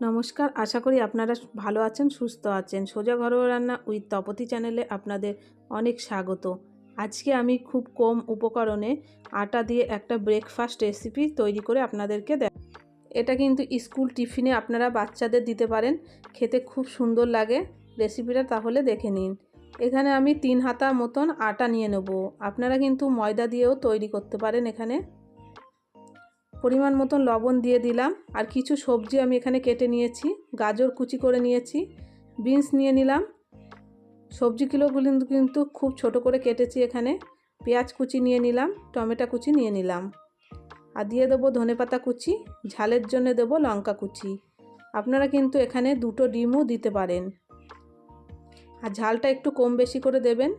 নমস্কার, আশা করি আপনারা ভালো আছেন, সুস্থ আছেন। সোজা ঘরোয়া রান্না উইথ তপতি চ্যানেলে আপনাদের অনেক স্বাগত। আজকে আমি খুব কম উপকরণে আটা দিয়ে একটা ব্রেকফাস্ট রেসিপি তৈরি করে আপনাদেরকে দেখ, এটা কিন্তু স্কুল টিফিনে আপনারা বাচ্চাদের দিতে পারেন, খেতে খুব সুন্দর লাগে। রেসিপিটা তাহলে দেখে নিন। এখানে আমি তিন হাতা মতন আটা নিয়ে নেব। আপনারা কিন্তু ময়দা দিয়েও তৈরি করতে পারেন এখানে। পরিমাণ মতন লবণ দিয়ে দিলাম। আর কিছু সবজি আমি এখানে কেটে নিয়েছি। গাজর কুচি করে নিয়েছি। বিনস নিয়ে নিলাম। সবজিগুলোগুলো কিন্তু খুব ছোট করে কেটেছি এখানে। পেঁয়াজ কুচি নিয়ে নিলাম। টমেটো কুচি নিয়ে নিলাম। আর দিয়ে দেবো ধনেপাতা কুচি। ঝালের জন্য দেবো লঙ্কা কুচি। আপনারা কিন্তু এখানে দুটো ডিমও দিতে পারেন। আর ঝালটা একটু কম বেশি করে দেবেন।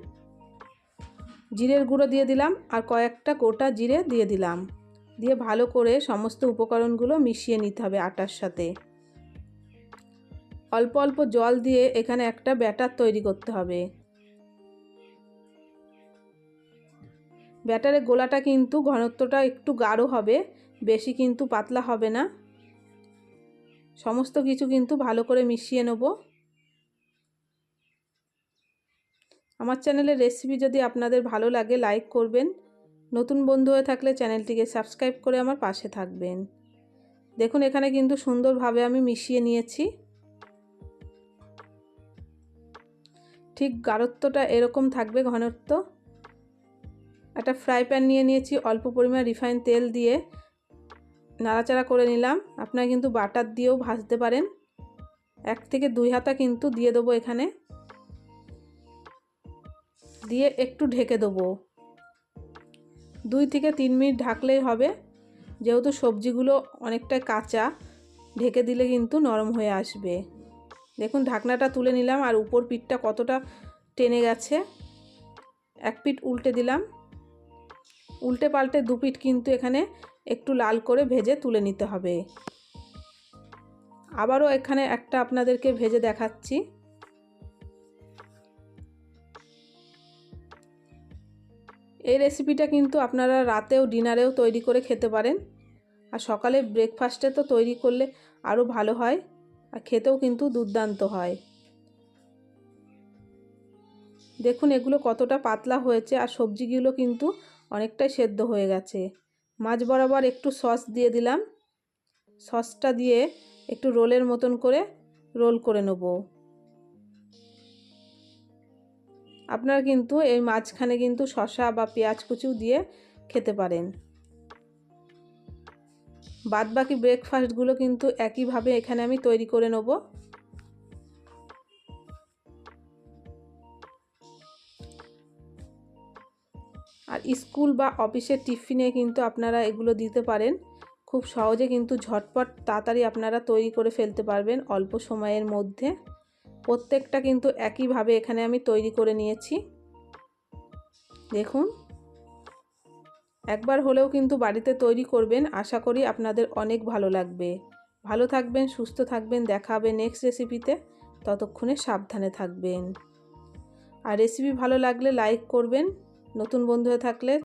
জিরের গুঁড়ো দিয়ে দিলাম। আর কয়েকটা গোটা জিরে দিয়ে দিলাম। দিয়ে ভালো করে সমস্ত উপকরণগুলো মিশিয়ে নিতে হবে আটার সাথে। অল্প অল্প জল দিয়ে এখানে একটা ব্যাটার তৈরি করতে হবে। ব্যাটারের গোলাটা কিন্তু ঘনত্বটা একটু গাঢ় হবে, বেশি কিন্তু পাতলা হবে না। সমস্ত কিছু কিন্তু ভালো করে মিশিয়ে নেব। আমার চ্যানেলের রেসিপি যদি আপনাদের ভালো লাগে, লাইক করবেন। নতুন বন্ধু হয়ে থাকলে চ্যানেলটিকে সাবস্ক্রাইব করে আমার পাশে থাকবেন। দেখুন, এখানে কিন্তু সুন্দরভাবে আমি মিশিয়ে নিয়েছি। ঠিক গাঢ়ত্বটা এরকম থাকবে ঘনত্ব। একটা ফ্রাই প্যান নিয়ে নিয়েছি, অল্প পরিমাণ রিফাইন তেল দিয়ে। নাড়াচাড়া করে নিলাম। আপনারা কিন্তু বাটার দিয়েও ভাজতে পারেন। এক থেকে দুই হাতা কিন্তু দিয়ে দেবো এখানে। দিয়ে একটু ঢেকে দেবো। দুই থেকে তিন মিনিট ঢাকলেই হবে। যেহেতু সবজিগুলো অনেকটাই কাঁচা, ঢেকে দিলে কিন্তু নরম হয়ে আসবে। দেখুন, ঢাকনাটা তুলে নিলাম আর উপর পিঠটা কতটা টেনে গেছে। এক পিঠ উল্টে দিলাম। উল্টে পাল্টে দু পিঠ কিন্তু এখানে একটু লাল করে ভেজে তুলে নিতে হবে। আবারও এখানে একটা আপনাদেরকে ভেজে দেখাচ্ছি। এই রেসিপিটা কিন্তু আপনারা রাতেও ডিনারেও তৈরি করে খেতে পারেন। আর সকালে ব্রেকফাস্টে তো তৈরি করলে আরও ভালো হয়, আর খেতেও কিন্তু দুর্দান্ত হয়। দেখুন, এগুলো কতটা পাতলা হয়েছে, আর সবজিগুলো কিন্তু অনেকটাই সেদ্ধ হয়ে গেছে। মাছ বরাবর একটু সস দিয়ে দিলাম। সসটা দিয়ে একটু রোলের মতন করে, রোল করে নেব। আপনারা কিন্তু এই মাঝখানে কিন্তু শশা বা পেঁয়াজ কুচিও দিয়ে খেতে পারেন। বাদ বাকি ব্রেকফাস্টগুলো কিন্তু একইভাবে এখানে আমি তৈরি করে নেব। আর স্কুল বা অফিসের টিফিনে কিন্তু আপনারা এগুলো দিতে পারেন। খুব সহজে কিন্তু ঝটপট তাড়াতাড়ি আপনারা তৈরি করে ফেলতে পারবেন অল্প সময়ের মধ্যে। প্রত্যেকটা কিন্তু একইভাবে এখানে আমি তৈরি করে নিয়েছি। দেখুন। একবার হলেও কিন্তু বাড়িতে তৈরি করবেন, আশা করি আপনাদের অনেক ভালো লাগবে। ভালো থাকবেন, সুস্থ থাকবেন, দেখা হবে নেক্সট রেসিপিতে ততক্ষণে সাবধানে থাকবেন। আর রেসিপি ভালো লাগলে লাইক করবেন। নতুন বন্ধু হয়ে থাকলে